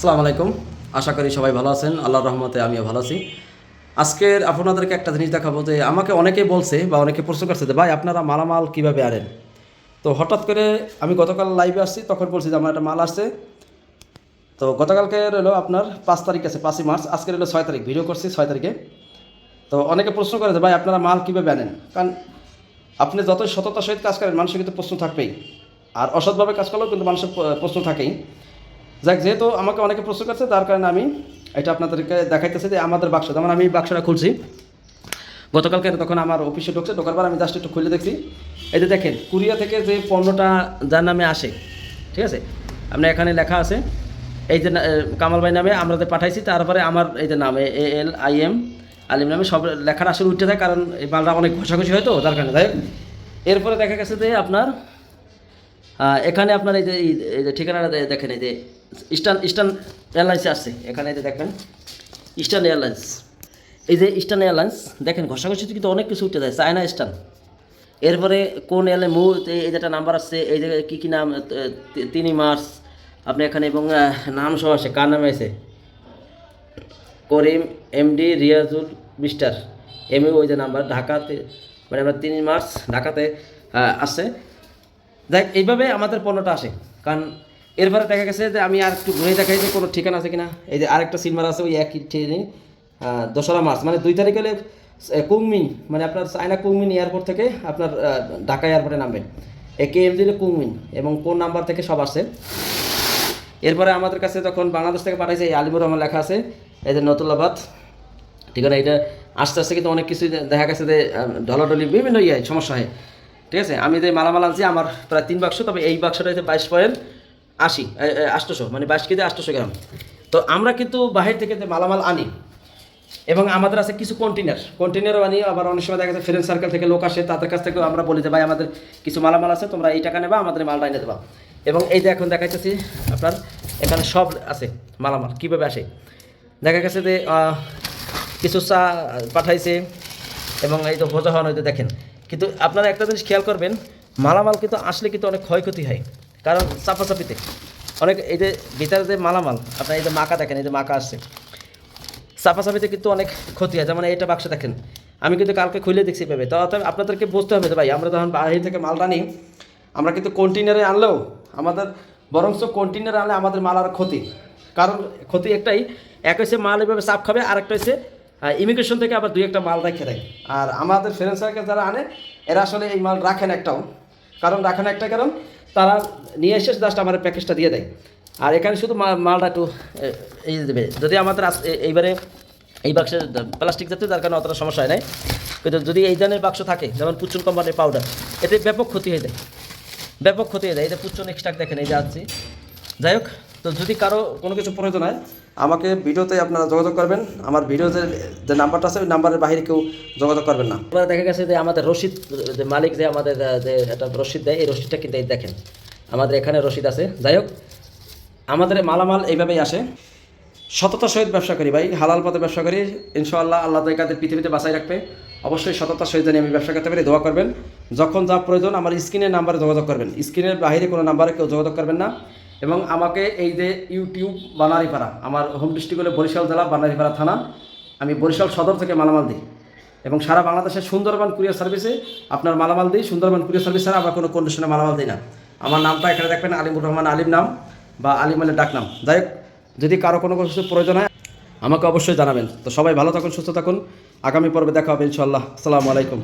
আসসালামু আলাইকুম। আশা করি সবাই ভালো আছেন। আল্লাহর রহমতে আমিও ভালো আছি। আজকের আপনাদেরকে একটা জিনিস দেখাবো যে আমাকে অনেকেই বলছে বা অনেকে প্রশ্ন করছে যে, ভাই, আপনারা মালামাল কীভাবে আনেন? তো হঠাৎ করে আমি গতকাল লাইভে আসছি, তখন বলছি যে, আমার একটা মাল আসছে। তো গতকালকে রইল আপনার পাঁচ তারিখ আছে, পাঁচই মার্চ। আজকে রইল ছয় তারিখ ভিডিও করছি ছয় তারিখে। তো অনেকে প্রশ্ন করে যে, ভাই, আপনারা মাল কীভাবে আনেন? কারণ আপনি যতই সততার সহিত কাজ করেন, মানুষের কিন্তু প্রশ্ন থাকবেই। আর অসৎভাবে কাজ করলেও কিন্তু মানুষের প্রশ্ন থাকেই। যাক, যেহেতু আমাকে অনেকে প্রশ্ন করছে, তার কারণে আমি এটা আপনাদেরকে দেখাইতেছি যে আমাদের বাক্স যেমন আমি এই বাক্সটা খুলছি। গতকালকে তখন আমার অফিসে ঢুকছে, ঢোকার পর আমি জাস্ট একটু খুলে দেখছি। এই যে দেখেন, কুরিয়া থেকে যে পণ্যটা যার নামে আসে, ঠিক আছে? আপনার এখানে লেখা আছে, এই যে কামাল ভাই নামে আমরা যে পাঠাইছি, তারপরে আমার এই যে নামে, এ এল, আই, এম, আলিম নামে সব লেখাটা আসলে উঠতে থাকে কারণ এই মালটা অনেক ঘষাঘষি হয় তো, যার কারণে। তাই এরপরে দেখা গেছে যে আপনার এখানে আপনার এই যে এই যে ঠিকানাটা দেখেন এই যে ইস্টার্ন ইস্টার্ন এয়ারলাইন্সে আসছে এখানে যে দেখবেন ইস্টার্ন এয়ারলাইন্স এই যে ইস্টার্ন এয়ারলাইন্স দেখেন, ঘষাঘষিতে কিন্তু অনেক কিছু উঠে যায় চায়না ইস্টার্ন এরপরে কোন এয়ারলাইন মু এই যেটা নাম্বার আসছে এই যে কী কী নাম তিনি মার্চ আপনি এখানে এবং নাম সহ আছে, কার নামে আছে? Karim MD Riyazul, mister. M ওই যে নাম্বার ঢাকাতে মানে আমরা তিন মার্চ ঢাকাতে আসছে দেখ এইভাবে আমাদের পণ্যটা আসে, কারণ এরপরে দেখা গেছে যে আমি আর একটু ঘুরে দেখাই যে কোনো ঠিকানা আছে কিনা। এই যে আরেকটা সিনেমার আছে ওই একই ট্রেনে দোসরা মার্চ। মানে দুই তারিখ হলে কুংমিন মানে আপনার চায়না কুংমিন এয়ারপোর্ট থেকে আপনার ঢাকা এয়ারপোর্টে নামবেন। এ কে এম দিলে কুংমিন এবং কোন নাম্বার থেকে সব আসছে। এরপরে আমাদের কাছে যখন বাংলাদেশ থেকে পাঠাইছে এই আলিমুর রহমান লেখা আছে এই যে নতুলাবাদ ঠিক আছে এটা আস্তে আস্তে কিন্তু অনেক কিছু দেখা গেছে যে আহ, ঢলাঢলি বিভিন্ন ইয়ে সমস্যা হয়। ঠিক আছে আমি যে মালামাল আনছি আমার প্রায় তিন বাক্স তবে এই বাক্সটা হচ্ছে বাইশ পয়েন্ট। আশি আষ্টশো মানে বাইশ কেজি আষ্টশো গ্রাম। তো আমরা কিন্তু বাহির থেকে মালামাল আনি, এবং আমাদের আছে কিছু কন্টেনার কন্টেনারও আনি, আবার অনেক সময় দেখা যাচ্ছে ফ্রেন্ড সার্কেল থেকে লোক আসে, তাদের কাছ থেকেও আমরা বলি যে, ভাই, আমাদের কিছু মালামাল আছে, তোমরা এই টাকা নেবা, আমাদের মালটা এনে দেবা। এবং এই যে এখন দেখাইতেছি আপনার, এখানে সব আছে মালামাল, কীভাবে আসে? দেখা গেছে যে কিছু চা পাঠাইছে, এবং এই তো ভোজা হওয়ানো দেখেন। কিন্তু আপনারা একটা জিনিস খেয়াল করবেন, মালামাল কিন্তু আসলে কিন্তু অনেক ক্ষয়ক্ষতি হয়। কারণ চাপাচাপিতে। অনেক এই যে ভিতরে যে মালামাল, আপনার এই যে মাকা দেখেন, এই যে মাকা আসছে। চাপাচাপিতে কিন্তু অনেক ক্ষতি হয়, যেমন এইটা বাক্স দেখেন। আমি কিন্তু কালকে খুলে দেখছি পাবে তো অতএব আপনাদেরকে বুঝতে হবে যে ভাই, আমরা যখন বাহির থেকে মালটা নিই, আমরা কিন্তু কন্টেনারে আনলেও আমাদের, বরঞ্চ কন্টেনারে আনলে আমাদের মাল আর ক্ষতি। কারণ ক্ষতি একটাই, এক হচ্ছে মাল এভাবে চাপ খাবে আর একটা হচ্ছে ইমিগ্রেশন থেকে আবার দুই একটা মাল রেখে দেয়। আর আমাদের ফ্রেন্ড সার্কেল যারা আনে, এরা আসলে এই মাল রাখেন একটাও। কারণ রাখেন একটা কারণ তারা নিয়ে এসে জাস্ট আমার প্যাকেজটা দিয়ে দেয়। আর এখানে শুধু মালটা একটু এই দেবে। যদি আমাদের এইবারে এই বাক্সে প্লাস্টিক জাতীয় যার কারণে অতটা সমস্যা হয় নাই। কিন্তু যদি এই ধরনের বাক্স থাকে, যেমন পুচুন কোম্পানির পাউডার এতে ব্যাপক ক্ষতি হয়ে যায়। ব্যাপক ক্ষতি হয়ে যায়। এতে পুচুন এক্সট্রাক দেখেন, এই যে আছে যাই হোক তো যদি কারও কোনো কিছু প্রয়োজন হয় আমাকে ভিডিওতে আপনারা যোগাযোগ করবেন। আমার ভিডিও যে নাম্বারটা আছে ওই নাম্বারের বাইরে কেউ যোগাযোগ করবেন না। এবার দেখা গেছে যে আমাদের রসিদ যে মালিক যে আমাদের যে একটা রশিদ দেয় এই রসিদটা কিন্তু এই দেখেন। আমাদের এখানে রশিদ আছে। যাই হোক আমাদের মালামাল এইভাবেই আসে। সততার সহিত ব্যবসা করি ভাই হালাল পথে ব্যবসা করি। ইনশাআল্লাহ আল্লাহ তাদের পৃথিবীতে বাঁচাই রাখবে। অবশ্যই সততার সহিত জানি আমি ব্যবসা করতে পারি দোয়া করবেন। যখন যা প্রয়োজন আমার স্ক্রিনের নাম্বারে যোগাযোগ করবেন। স্ক্রিনের বাইরে কোনো নাম্বারে কেউ যোগাযোগ করবেন না। এবং আমাকে এই যে ইউটিউব বানারিপাড়া, আমার হোম ডিস্ট্রিক্ট হলো বরিশাল জেলা, বানারিপাড়া থানা। আমি বরিশাল সদর থেকে মালামাল দিই। এবং সারা বাংলাদেশের সুন্দরবন কুরিয়ার সার্ভিসে আপনার মালামাল দিই। সুন্দরবন কুরিয়ার সার্ভিস ছাড়া আমার কোনো কন্ডিশনে মালামাল দিই না। আমার নামটা এখানে দেখবেন, আলিমুর রহমান আলিম নাম বা আলিম আলের ডাক নাম। যাই হোক, যদি কারও কোনো কিছু প্রয়োজন হয়, আমাকে অবশ্যই জানাবেন। তো সবাই ভালো থাকুন, সুস্থ থাকুন। আগামী পর্বে দেখা হবে ইনশাল্লাহ আসসালামু আলাইকুম।